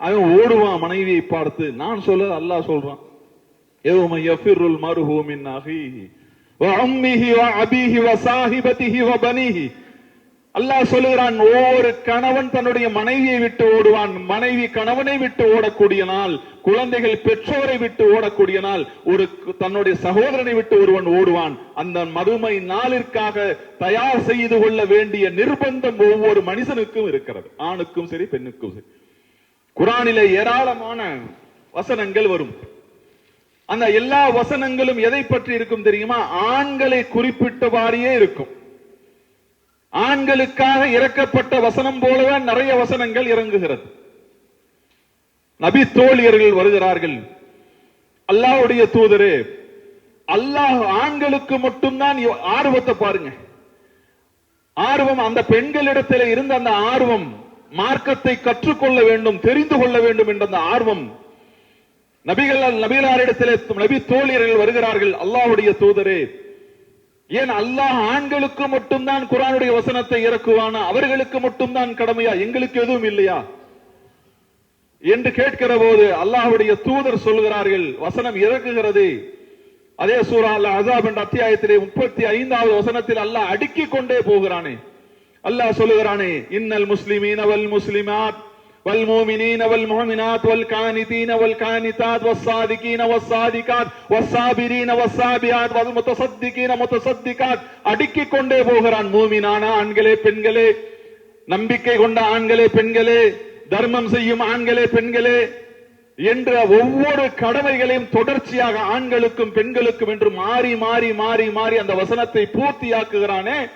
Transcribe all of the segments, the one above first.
அவன் ஓடுவான் மனைவியை பார்த்து நான் சொல்ல அல்லாஹ் சொல்றான் يوم يفر المرء من أخيه وأمه وأبيه وصاحبته وبنيه அல்லாஹ் சொல்லுகிறான் ஒவ்வொரு கணவன் தன்னுடைய மனைவியை விட்டு ஓடுவான் மனைவி கணவனை விட்டு ஓடக்கூடிய நாள் குழந்தைகள் பெற்றோரை விட்டு ஓடக்கூடிய நாள் ஒரு தன்னுடைய சகோதரனை விட்டு ஒருவன் ஓடுவான் அந்த மறுமை நாளிற்காக தயார் செய்து கொள்ள வேண்டிய நிர்பந்தம் ஒவ்வொரு மனிதனுக்கும் இருக்கிறது ஆணுக்கும் சரி பெண்ணுக்கும் சரி குரானிலே ஏராளமான வசனங்கள் வரும். அந்த எல்லா வசனங்களும் எதை பற்றி இருக்கும் தெரியுமா? ஆண்களை குறிப்பிட்டவாறியே இருக்கும். ஆண்களுக்காக இறக்கப்பட்ட வசனம் போலவே நிறைய வசனங்கள் இறங்குகிறது. நபி தோழியர்கள் வருகிறார்கள். அல்லாஹ்வுடைய தூதரே அல்லாஹ் ஆண்களுக்கு மட்டும்தான் ஆர்வத்தை பாருங்க. ஆர்வம் அந்த பெண்களிடத்தில் இருந்த அந்த ஆர்வம் மார்க்கத்தை கற்றுக்கொள்ள வேண்டும் தெரிந்து கொள்ள வேண்டும் என்ற அந்த ஆர்வம் நபிகள் நபிகளாரிடத்திலே நபி தோழியர்கள் வருகிறார்கள் அல்லாவுடைய தூதரே. ஏன் அல்லாஹ் ஆண்களுக்கு மட்டும்தான் குரானுடைய வசனத்தை இறக்குவானா? அவர்களுக்கு மட்டும்தான் கடமையா? எங்களுக்கு எதுவும் இல்லையா? என்று கேட்கிற போது அல்லாஹுடைய தூதர் சொல்கிறார்கள் வசனம் இறக்குகிறது அதே சூரா அல்ல அசாப் என்ற அத்தியாயத்திலே முப்பத்தி ஐந்தாவது வசனத்தில் அல்லாஹ் அடுக்கிக் கொண்டே போகிறானே. அல்லாஹ் சொல்லுகிறானே இன்னல் முஸ்லிமீன் அவல் முஸ்லிமாத் والمؤمنين والمؤمنات والكانتين والكانتات والصادقين والصادقات والصابرين கானிதாத் والمتصدقين வஸ்ஸாதிகாத் அடுக்கிக் கொண்டே போகிறான் மூமினான ஆண்களே பெண்களே. நம்பிக்கை கொண்ட ஆண்களே பெண்களே. தர்மம் செய்யும் ஆண்களே பெண்களே. என்ற ஒவ்வொரு கடமைகளையும் தொடர்ச்சியாக ஆண்களுக்கும் பெண்களுக்கும் என்று மாறி மாறி மாறி மாறி அந்த வசனத்தை பூர்த்தியாக்குகிறானே.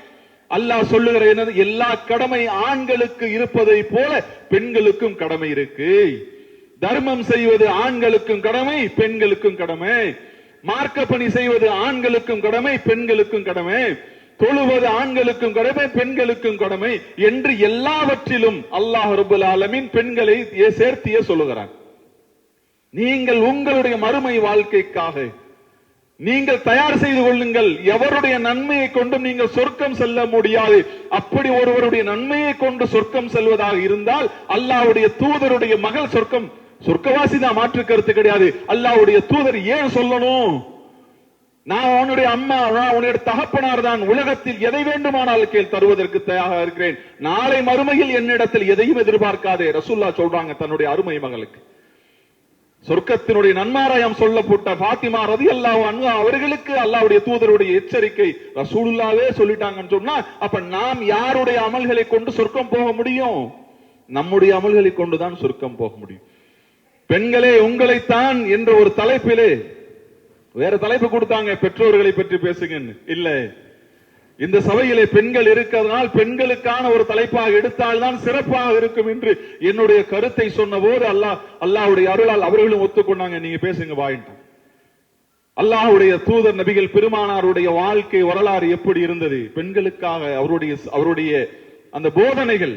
அல்லாஹ் சொல்லுகிற என்னது? எல்லா கடமை ஆண்களுக்கு இருப்பதை போல பெண்களுக்கும் கடமை இருக்கு. தர்மம் செய்வது ஆண்களுக்கும் கடமை பெண்களுக்கும் கடமை. மார்க்க பணி செய்வது ஆண்களுக்கும் கடமை பெண்களுக்கும் கடமை. தொழுவது ஆண்களுக்கும் கடமை பெண்களுக்கும் கடமை என்று எல்லாவற்றிலும் அல்லாஹ் ரபுல் ஆலமின் பெண்களை சேர்த்தியே சொல்லுகிறான். நீங்கள் உங்களுடைய மறுமை வாழ்க்கைக்காக நீங்கள் தயார் செய்து கொள்ளுங்கள். எவருடைய நன்மையை கொண்டும் நீங்கள் சொர்க்கம் செல்ல முடியாது. அப்படி ஒருவருடைய நன்மையை கொண்டு சொர்க்கம் செல்வதாக இருந்தால் அல்லாவுடைய தூதருடைய மகள் சொர்க்கம் சொர்க்கவாசி தான் மாற்று கருத்து கிடையாது. அல்லாவுடைய தூதர் ஏன் சொல்லணும்? நான் உன்னுடைய அம்மா உன்னுடைய தகப்பனார் தான். உலகத்தில் எதை வேண்டுமானால் கேள் தருவதற்கு தயாராக இருக்கிறேன். நாளை மறுமையில் என்னிடத்தில் எதையும் எதிர்பார்க்காதே. ரசுல்லா சொல்றாங்க தன்னுடைய அருமை மகளுக்கு. சொர்க்கத்தினுடைய நன்மாராயம் சொல்லப்பட்ட பாத்திமா ரதி அல்லாஹ் அன்வா அவர்களுக்கு அல்லாவுடைய தூதருடைய எச்சரிக்கை ரசூலுல்லாவே சொல்லிட்டாங்கன்னு சொன்னா அப்ப நாம் யாருடைய அமல்களை கொண்டு சொர்க்கம் போக முடியும்? நம்முடைய அமல்களை கொண்டுதான் சொர்க்கம் போக முடியும். பெண்களே உங்களைத்தான் என்ற ஒரு தலைப்பிலே வேற தலைப்பு கொடுத்தாங்க பெற்றோர்களை பற்றி பேசுங்கன்னு. இல்லை. இந்த சபையிலே பெண்கள் இருக்கிறதுனால் பெண்களுக்கான ஒரு தலைப்பாக எடுத்தால்தான் சிறப்பாக இருக்கும் என்று என்னுடைய கருத்தை சொன்ன போது அல்லாஹ் அல்லாஹ்வுடைய அருளால் அவர்களும் ஒத்துக்கொண்டாங்க. நீங்க பேசுங்க வாயிட்டான் அல்லாஹ்வுடைய தூதர் நபிகள் பெருமானாருடைய வாழ்க்கை வரலாறு எப்படி இருந்தது? பெண்களுக்காக அவருடைய அவருடைய அந்த போதனைகள்.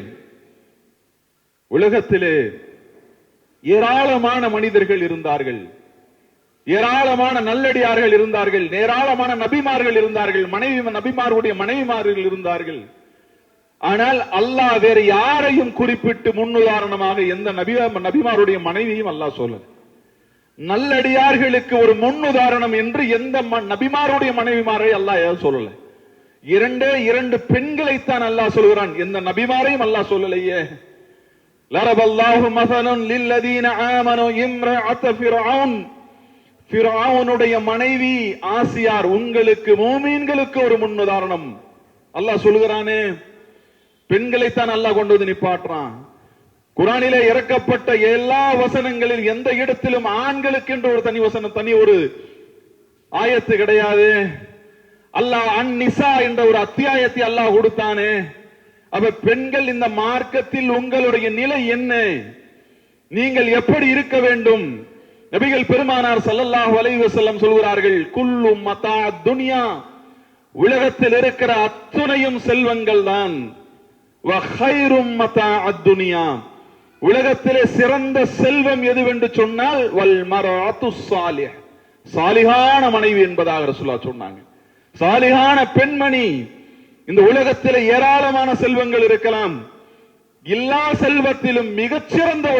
உலகத்திலே ஏராளமான மனிதர்கள் இருந்தார்கள். ஏராளமான நல்லடியார்கள் இருந்தார்கள் ஏராளமான நபிமார்கள் இருந்தார்கள் மனைவி நபிமார்களுடைய மனைவிமார்கள் இருந்தார்கள். ஆனால் அல்லாஹ் வேறு யாரையும் குறிப்பிட்டு முன்னுதாரணமாக எந்த நபி நபிமாருடைய மனைவியும் அல்லாஹ் சொல்லல. நல்லடியார்களுக்கு ஒரு முன்னுதாரணம் என்று எந்த நபிமாருடைய மனைவிமாரை அல்லாஹ் சொல்லல. இரண்டே இரண்டு பெண்களைத்தான் அல்லாஹ் சொல்கிறான். எந்த நபிமாரையும் அல்லாஹ் சொல்லலையே. லரபல்லாஹு மசலன் லில்லதீன ஆமனு இம்ரஅத் ஃபிர்அவுன் பிராவுனுடைய மனைவி ஆசியார் உங்களுக்கு மூமீன்களுக்கு ஒரு முன் உதாரணம் அல்லாஹ் சொல்லுகிறானே பெண்களைத்தான் அல்லாஹ் கொண்டு வந்து நிப்பாட்டுறான். குரானிலே இறக்கப்பட்ட எல்லா வசனங்களில் எந்த இடத்திலும் ஆண்களுக்கு என்று ஒரு தனி வசனம் தனி ஒரு ஆயத்து கிடையாது. அல்லாஹ் அந்நிசா என்ற ஒரு அத்தியாயத்தை அல்லாஹ் கொடுத்தானே. அவ பெண்கள் இந்த மார்க்கத்தில் உங்களுடைய நிலை என்ன? நீங்கள் எப்படி இருக்க வேண்டும்? நபிகள் பெருமானார் சல்லல்லாஹ் வலைவு செல்லம் சொல்கிறார்கள் குல்லு மதா துனியா. உலகத்தில் இருக்கிற அத்துணையும் செல்வங்கள் தான். மதா அத்துனியா உலகத்திலே சிறந்த செல்வம் எதுவென்று சொன்னால் வல் மரஅத்து சாலிஹ். சாலிகான மனைவி என்பதாக ரசுல்லா சொன்னாங்க. சாலிகான பெண்மணி. இந்த உலகத்தில் ஏராளமான செல்வங்கள் இருக்கலாம். எல்லா செல்வத்திலும் மிகச்சிறந்த ஒரு